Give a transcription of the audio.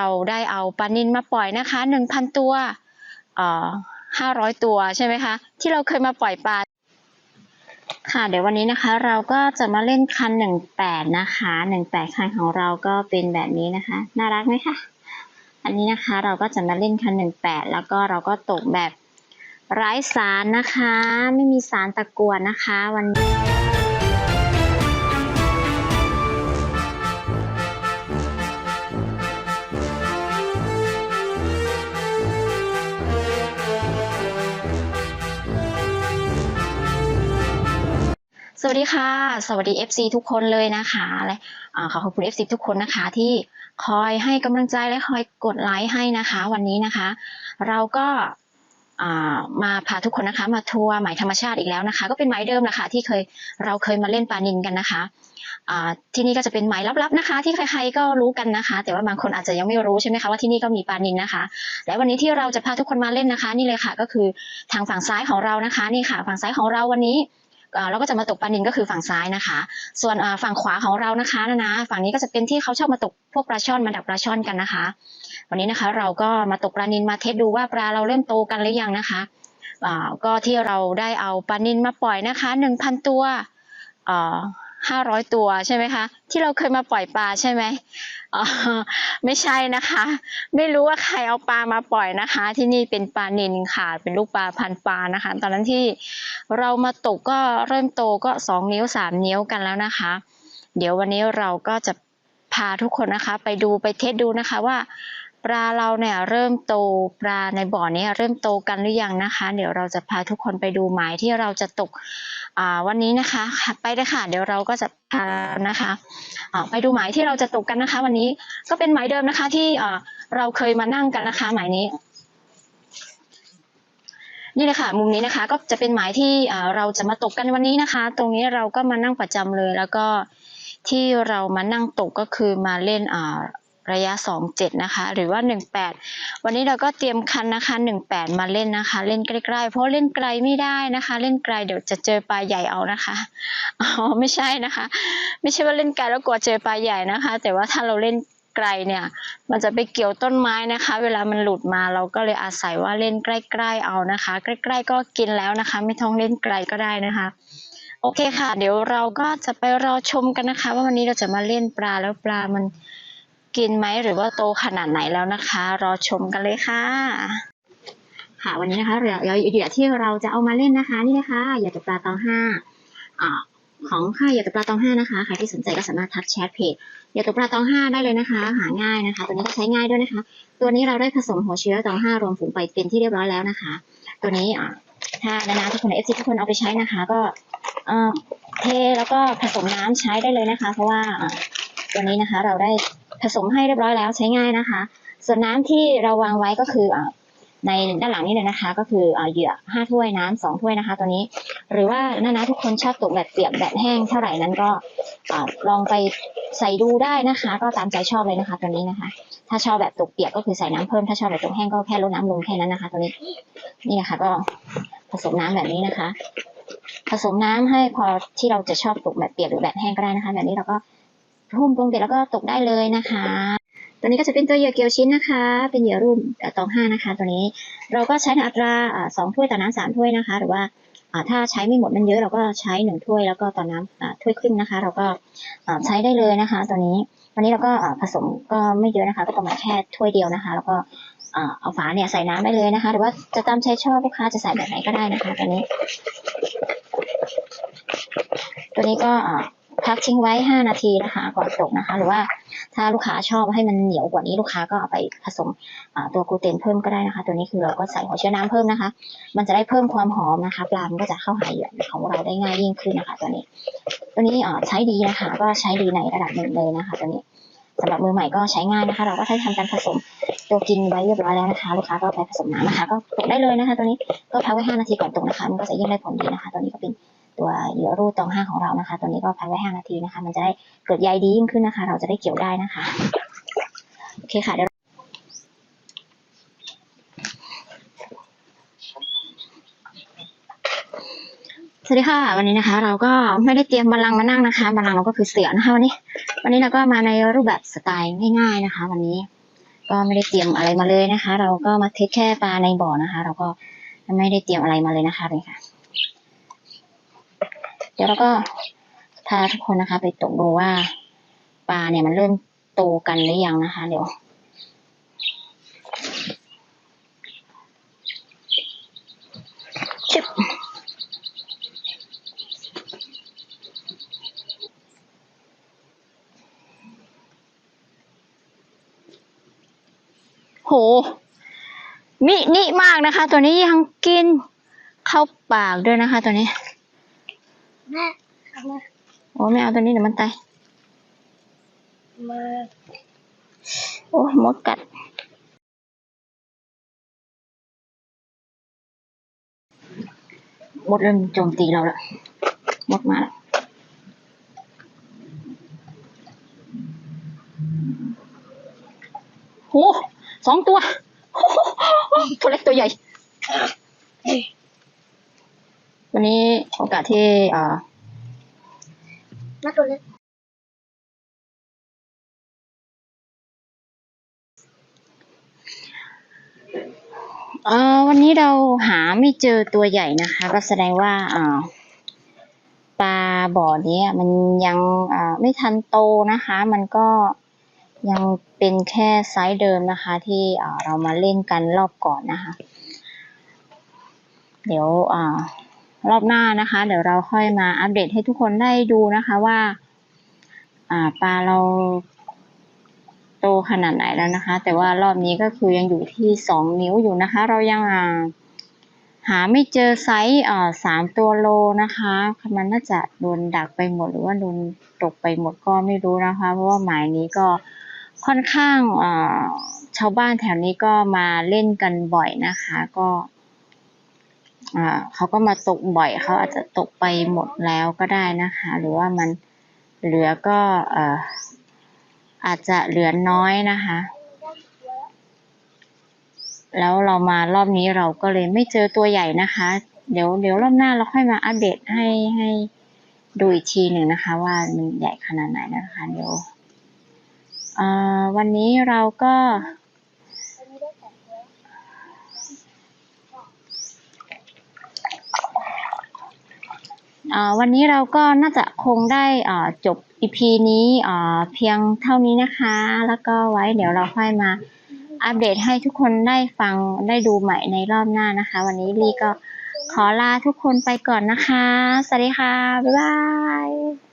เราได้เอาปลานินมาปล่อยนะคะหนึ่งพันตัวห้าร้อยตัวใช่ไหมคะ ที่เราเคยมาปล่อยปลาค่ะ เดี๋ยววันนี้นะคะเราก็จะมาเล่นคันหนึ่งแปดนะคะหนึ่งแปดคันของเราก็เป็นแบบนี้นะคะ น่ารักไหมคะ อันนี้นะคะเราก็จะมาเล่นคันหนึ่งแปดแล้วก็เราก็ตกแบบไร้สารนะคะ ไม่มีสารตะกวนนะคะ วันนี้ วัสดีค่ะ สวัสดี FC ทุกคนเลยนะคะและขอขอบคุณ FC ทุกคนนะคะที่คอยให้กำลังใจและคอยกดไลค์ให้นะคะ วันนี้นะคะ เราก็มาพาทุกคนนะคะ มาทัวร์หมายธรรมชาติอีกแล้วนะคะ ก็เป็นหมายเดิมแหละค่ะที่เคยเราเคยมาเล่นปานินกันนะคะที่นี่ก็จะเป็นหมายลับๆนะคะ ที่ใครๆก็รู้กันนะคะ แต่ว่าบางคนอาจจะยังไม่รู้ใช่ไหมคะว่าที่นี่ก็มีปานินนะคะ และวันนี้ที่เราจะพาทุกคนมาเล่นนะคะ นี่เลยค่ะก็คือทางฝั่งซ้ายของเรานะคะนี่ค่ะ ฝั่งซ้ายของเราวันนี้ เราก็จะมาตกปลานินก็คือฝั่งซ้ายนะคะ ส่วนฝั่งขวาของเรานะคะนะนะฝั่งนี้ก็จะเป็นที่เขาชอบมาตกพวกปลาช่อนมาดักปลาช่อนกันนะคะ วันนี้นะคะเราก็มาตกปลานินมาเทสดูว่าปลาเราเริ่มโตกันหรือยังนะคะก็ที่เราได้เอาปลานินมาปล่อยนะคะหนึ่งพันตัว ห้าร้อยตัวใช่ไหมคะ ที่เราเคยมาปล่อยปลาใช่ไหมไม่ใช่นะคะ ไม่รู้ว่าใครเอาปลามาปล่อยนะคะ ที่นี่เป็นปลานินค่ะเป็นลูกปลาพันปลานะคะ ตอนนั้นที่เรามาตกก็เริ่มโตก็สองนิ้วสามนิ้วกันแล้วนะคะ เดี๋ยววันนี้เราก็จะพาทุกคนนะคะ ไปดูไปเทสดูนะคะว่า ปลาเราเนี่ยเริ่มโตปลาในบ่อนี้เริ่มโตกันหรือยังนะคะ เดี๋ยวเราจะพาทุกคนไปดูหมายที่เราจะตกวันนี้นะคะ ไปเลยค่ะ เดี๋ยวเราก็จะพานะคะไปดูหมายที่เราจะตกกันนะคะ วันนี้ก็เป็นหมายเดิมนะคะ ที่เราเคยมานั่งกันนะคะ หมายนี้นี่เลยค่ะมุมนี้นะคะก็จะเป็นหมายที่เราจะมาตกกันวันนี้นะคะ ตรงนี้เราก็มานั่งประจำเลย แล้วก็ที่เรามานั่งตกก็คือมาเล่นอ่า ระยะสองเจ็ดนะคะ หรือว่าหนึ่งแปดวันนี้เราก็เตรียมคันนะคะหนึ่งแปดมาเล่นนะคะ เล่นใกล้ๆ เพราะเล่นไกลไม่ได้นะคะ เล่นไกลเดี๋ยวจะเจอปลาใหญ่เอานะคะ อ๋อไม่ใช่นะคะ ไม่ใช่ว่าเล่นไกลแล้วกลัวเจอปลาใหญ่นะคะ แต่ว่าถ้าเราเล่นไกลเนี่ย มันจะไปเกี่ยวต้นไม้นะคะ เวลามันหลุดมาเราก็เลยอาศัยว่าเล่นใกล้ๆเอานะคะ ใกล้ๆก็กินแล้วนะคะ ไม่ต้องเล่นไกลก็ได้นะคะโอเคค่ะ เดี๋ยวเราก็จะไปรอชมกันนะคะ ว่าวันนี้เราจะมาเล่นปลาแล้วปลามัน กินไหมหรือว่าโตขนาดไหนแล้วนะคะ รอชมกันเลยค่ะ ค่ะวันนี้นะคะเดี๋ยวเดี๋ยวเดี๋ยวที่เราจะเอามาเล่นนะคะนี่นะคะอยากจะปลาตองห้าของค่ายอยากจะปลาตองห้านะคะใครที่สนใจก็สามารถทักแชทเพจอย่าตกปลาตองห้าได้เลยนะคะ หาง่ายนะคะ ตัวนี้ก็ใช้ง่ายด้วยนะคะ ตัวนี้เราได้ผสมหัวเชื้อตองห้ารวมฝูงไปเป็นที่เรียบร้อยแล้วนะคะ ตัวนี้อ่าถ้านานาทุกคนเอฟซีทุกคนเอาไปใช้นะคะ ก็เทแล้วก็ผสมน้ำใช้ได้เลยนะคะ เพราะว่าตัวนี้นะคะเราได้ ผสมให้เรียบร้อยแล้วใช้ง่ายนะคะ ส่วนน้ำที่เราวางไว้ก็คือในด้านหลังนี้เลยนะคะ ก็คือเหยื่อห้าถ้วยน้ำสองถ้วยนะคะ ตัวนี้ หรือว่านานาทุกคนชอบตกแบบเปียกแบบแห้งเท่าไหร่นั้นก็ลองไปใส่ดูได้นะคะ ก็ตามใจชอบเลยนะคะ ตัวนี้นะคะ ถ้าชอบแบบตกเปียกก็คือใส่น้ำเพิ่มถ้าชอบแบบตกแห้งก็แค่ลดน้ำลงแค่นั้นนะคะ ตัวนี้นี่นะคะก็ผสมน้ำแบบนี้นะคะ ผสมน้ำให้พอที่เราจะชอบตกแบบเปียกหรือแบบแห้งก็ได้นะคะ แบบนี้เราก็ พุ่มปรุงเสร็จแล้วก็ตกได้เลยนะคะ ตัวนี้ก็จะเป็นตัวเหยื่อเกลียวชิ้นนะคะ เป็นเหยื่อรุ่นตองห้านะคะ ตัวนี้เราก็ใช้ในอัตราสองถ้วยต่อน้ำสามถ้วยนะคะ หรือว่าถ้าใช้ไม่หมดมันเยอะเราก็ใช้หนึ่งถ้วยแล้วก็ต่อน้ำถ้วยครึ่งนะคะ เราก็ใช้ได้เลยนะคะ ตัวนี้วันนี้เราก็ผสมก็ไม่เยอะนะคะ ก็ประมาณแค่ถ้วยเดียวนะคะ แล้วก็เอาฝาเนี่ยใส่น้ำได้เลยนะคะ หรือว่าจะตามใจชอบลูกค้าจะใส่แบบไหนก็ได้นะคะตัวนี้ ตัวนี้ก็ พักทิ้งไว้ 5 นาทีนะคะ ก่อนตกนะคะ หรือว่าถ้าลูกค้าชอบให้มันเหนียวกว่านี้ลูกค้าก็เอาไปผสมตัวกลูเตนเพิ่มก็ได้นะคะ ตัวนี้คือเราก็ใส่หัวเชื้อน้ำเพิ่มนะคะ มันจะได้เพิ่มความหอมนะคะปลามันก็จะเข้าหาเหยื่อของเราได้ง่ายยิ่งขึ้นนะคะ ตัวนี้ ตัวนี้ใช้ดีนะคะ ก็ใช้ดีในระดับหนึ่งเลยนะคะ ตัวนี้สำหรับมือใหม่ก็ใช้ง่ายนะคะ เราก็ใช้ทำการผสมตัวกินไว้เรียบร้อยแล้วนะคะลูกค้าก็ไปผสมน้ำนะคะ ก็ตกได้เลยนะคะ ตัวนี้ก็พักไว้5นาทีก่อนตกนะคะ มันก็จะยิ่งได้ผลดีนะคะ ตัวนี้ก็เป็น ตัวเหยื่อรูดตองห้าของเรานะคะ ตัวนี้ก็พักไว้5นาทีนะคะ มันจะได้เกิดใยดียิ่งขึ้นนะคะ เราจะได้เกี่ยวได้นะคะ โอเคค่ะเดี๋ยวสวัสดีค่ะ วันนี้นะคะ เราก็ไม่ได้เตรียมบัลลังก์มานั่งนะคะบัลลังก์เราก็คือเสือนะคะวันนี้ วันนี้เราก็มาในรูปแบบสไตล์ง่าย ๆนะคะ วันนี้ก็ไม่ได้เตรียมอะไรมาเลยนะคะ เราก็มาเทสแค่ปลาในบ่อนะคะ เราก็ไม่ได้เตรียมอะไรมาเลยนะคะเลยค่ะ เดี๋ยวเราก็พาทุกคนนะคะ ไปตกดูว่าปลาเนี่ยมันเริ่มโตกันหรือยังนะคะ เดี๋ยวชิบโหมินิมากนะคะ ตัวนี้ยังกินเข้าปากด้วยนะคะ ตัวนี้ แม่เอามาโอ้ไม่เอาตัวนี้เดี๋ยวมันตาย มาโอ้มดกัด มดเริ่มโจมตีเราแล้วมดมาแล้วโหสองตัวโอ้โหตัวเล็กตัวใหญ่ วันนี้โอกาสที่เอ่อมาตัวเล็กเอ่อวันนี้เราหาไม่เจอตัวใหญ่นะคะ ก็แสดงว่าเอ่อปลาบ่อนี้มันยังเอ่อไม่ทันโตนะคะ มันก็ยังเป็นแค่ไซส์เดิมนะคะ ที่เอ่อเรามาเล่นกันรอบก่อนนะคะ เดี๋ยวเอ่อ รอบหน้านะคะ เดี๋ยวเราค่อยมาอัปเดตให้ทุกคนได้ดูนะคะว่าปลาเราโตขนาดไหนแล้วนะคะ แต่ว่ารอบนี้ก็คือยังอยู่ที่สองนิ้วอยู่นะคะ เรายังหาไม่เจอไซส์สามตัวโลนะคะมันน่าจะโดนดักไปหมดหรือว่าโดนตกไปหมดก็ไม่รู้นะคะ เพราะว่าหมายนี้ก็ค่อนข้างชาวบ้านแถวนี้ก็มาเล่นกันบ่อยนะคะ ก็ อ่าเขาก็มาตกบ่อยเขาอาจจะตกไปหมดแล้วก็ได้นะคะ หรือว่ามันเหลือก็เอ่ออาจจะเหลือน้อยนะคะ แล้วเรามารอบนี้เราก็เลยไม่เจอตัวใหญ่นะคะ เดี๋ยวเดี๋ยวรอบหน้าเราค่อยมาอัปเดตให้ให้ดูอีกทีหนึ่งนะคะ ว่ามันใหญ่ขนาดไหนนะคะ เดี๋ยววันนี้เราก็ อันนี้ได้แต่ตัว เอ่อ วันนี้เราก็น่าจะคงได้เอ่อจบ EP นี้เพียงเท่านี้นะคะ แล้วก็ไว้เดี๋ยวเราค่อยมาอัปเดตให้ทุกคนได้ฟังได้ดูใหม่ในรอบหน้านะคะ วันนี้ลีก็ขอลาทุกคนไปก่อนนะคะ สวัสดีค่ะ บ๊ายบาย